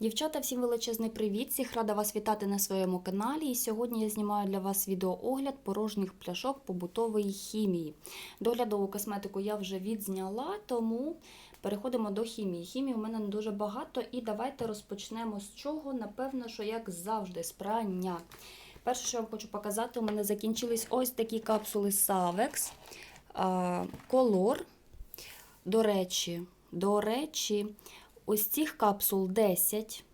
Дівчата, всім величезний привіт! Всіх рада вас вітати на своєму каналі. І сьогодні я знімаю для вас відеоогляд порожніх пляшок побутової хімії. Доглядову косметику я вже відзняла, тому переходимо до хімії. Хімії у мене не дуже багато, і давайте розпочнемо з чого. Напевно, що як завжди, з прання. Перше, що я вам хочу показати, у мене закінчились ось такі капсули Savex. Колор. До речі, до речі, ось цих капсул 10.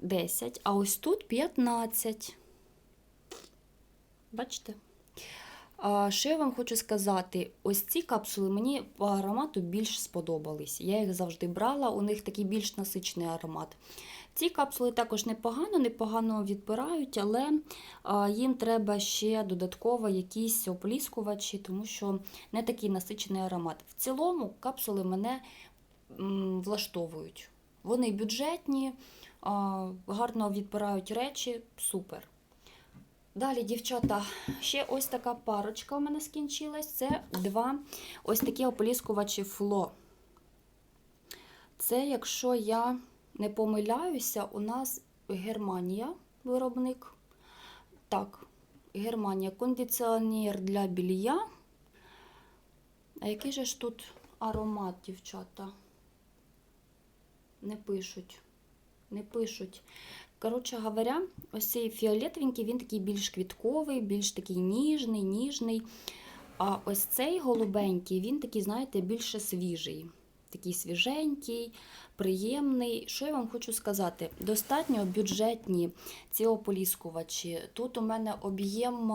10, а ось тут 15. Бачите? А, що я вам хочу сказати? Ось ці капсули мені по аромату більш сподобались. Я їх завжди брала, у них такий більш насичений аромат. Ці капсули також непогано, непогано відпирають, але їм треба ще додатково якісь ополіскувачі, тому що не такий насичений аромат. В цілому капсули мене влаштовують. Вони бюджетні, гарно відпирають речі, супер. Далі, дівчата, ще ось така парочка у мене скінчилась. Це два ось такі ополіскувачі фло. Це, якщо я не помиляюся, у нас Германія виробник. Так, Германія кондиціонер для білья. А який же ж тут аромат, дівчата? Не пишуть. Не пишуть. Коротше говоря, ось цей фіолетовенький, він такий більш квітковий, більш такий ніжний, ніжний. А ось цей голубенький, він такий, знаєте, більше свіжий. Такий свіженький, приємний. Що я вам хочу сказати? Достатньо бюджетні ці ополіскувачі. Тут у мене об'єм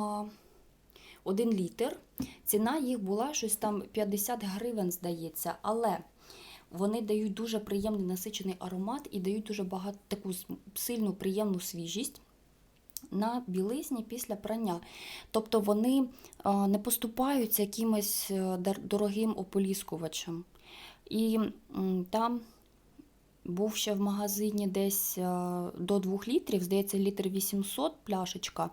1 літр. Ціна їх була щось там 50 гривень, здається. Але вони дають дуже приємний насичений аромат і дають дуже багато таку сильну приємну свіжість на білизні після прання. Тобто вони не поступаються якимось дорогим ополіскувачем. І там був ще в магазині десь до 2 літрів, здається, літр 800 пляшечка,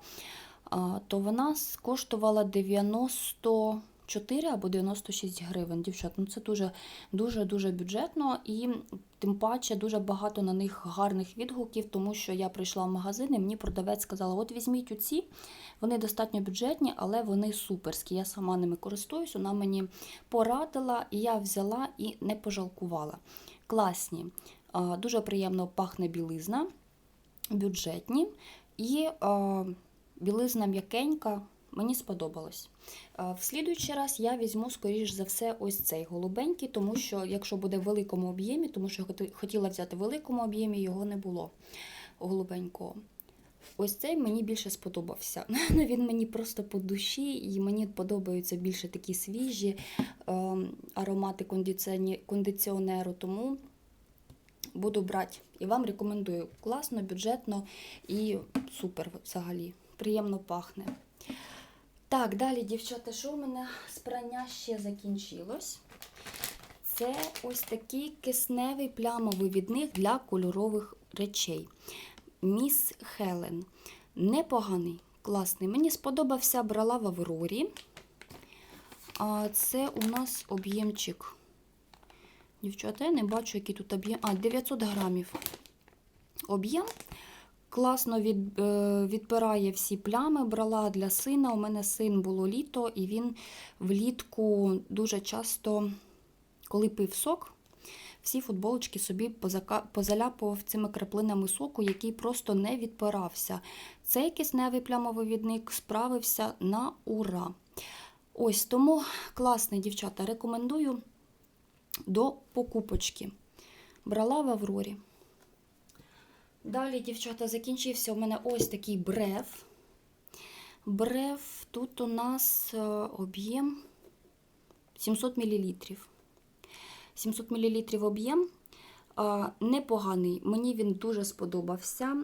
то вона коштувала 94 або 96 гривень. Дівчат, ну це дуже дуже дуже бюджетно і тим паче дуже багато на них гарних відгуків, тому що я прийшла в магазин і мені продавець сказала: от візьміть оці, вони достатньо бюджетні, але вони суперські. Я сама ними користуюсь, вона мені порадила, і я взяла і не пожалкувала. Класні, дуже приємно пахне білизна, бюджетні і білизна м'якенька. Мені сподобалось. В слідуючий раз я візьму, скоріш за все, ось цей голубенький, тому що, якщо буде в великому об'ємі, тому що хотіла взяти в великому об'ємі, його не було голубенького. Ось цей мені більше сподобався. Він мені просто по душі, і мені подобаються більше такі свіжі е, аромати кондиціонеру, тому буду брати. І вам рекомендую. Класно, бюджетно і супер взагалі. Приємно пахне. Так, далі, дівчата, що в мене з прання ще закінчилось? Це ось такий кисневий плямовий відник для кольорових речей. Міс Хелен. Непоганий, класний. Мені сподобався, брала в Аврорі. А це у нас об'ємчик. Дівчата, я не бачу, який тут об'єм. А, 900 грамів. Об'єм. Класно від, е, відпирає всі плями, брала для сина. У мене син було літо, і він влітку дуже часто, коли пив сок, всі футболочки собі позаляпував цими краплинами соку, який просто не відпирався. Цей кисневий плямовий відник справився на ура. Ось тому класний, дівчата, рекомендую до покупочки. Брала в Аврорі. Далі, дівчата, закінчився у мене ось такий брев. Брев, тут у нас е, об'єм 700 мл. 700 мл об'єм. Непоганий, мені він дуже сподобався.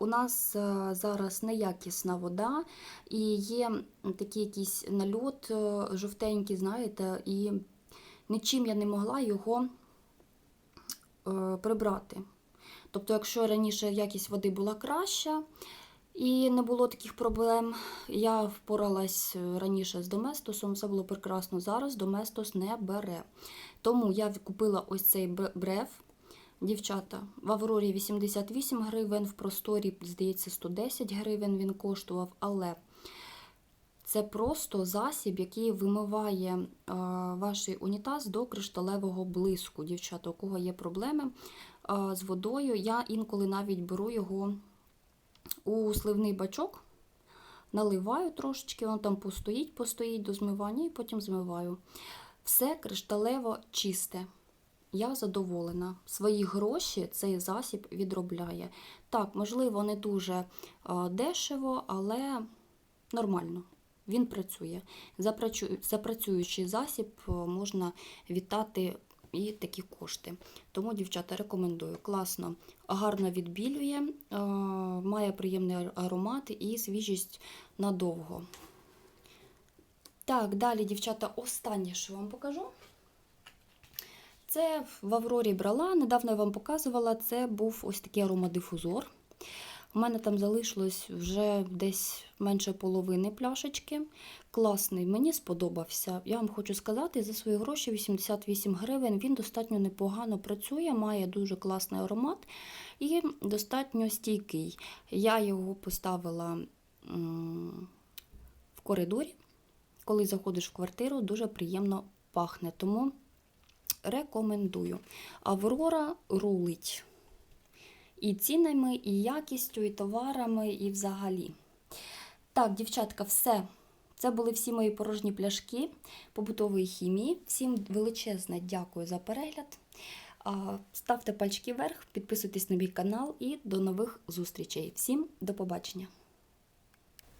У нас е, зараз неякісна вода, і є такий якийсь нальот е, жовтенький, знаєте, і нічим я не могла його прибрати. Тобто, якщо раніше якість води була краща і не було таких проблем, я впоралась раніше з Доместосом, все було прекрасно. Зараз Доместос не бере. Тому я купила ось цей брев. Дівчата, в Аврорі 88 гривень, в просторі, здається, 110 гривень він коштував, але це просто засіб, який вимиває е, ваш унітаз до кришталевого блиску. Дівчата, у кого є проблеми е, з водою, я інколи навіть беру його у сливний бачок, наливаю трошечки, воно там постоїть, постоїть до змивання і потім змиваю. Все кришталево чисте. Я задоволена. Свої гроші цей засіб відробляє. Так, можливо, не дуже дешево, але нормально. Він працює. За працюючий засіб можна вітати і такі кошти. Тому, дівчата, рекомендую. Класно, гарно відбілює, е, має приємний аромат і свіжість надовго. Так, далі, дівчата, останнє, що вам покажу. Це в Аврорі брала, недавно я вам показувала, це був ось такий аромадифузор. У мене там залишилось вже десь менше половини пляшечки. Класний, мені сподобався. Я вам хочу сказати, за свої гроші 88 гривень. Він достатньо непогано працює, має дуже класний аромат і достатньо стійкий. Я його поставила в коридорі. Коли заходиш в квартиру, дуже приємно пахне. Тому рекомендую. Аврора рулить. І цінами, і якістю, і товарами, і взагалі. Так, дівчатка, все. Це були всі мої порожні пляшки побутової хімії. Всім величезне дякую за перегляд. Ставте пальчики вверх, підписуйтесь на мій канал і до нових зустрічей. Всім до побачення!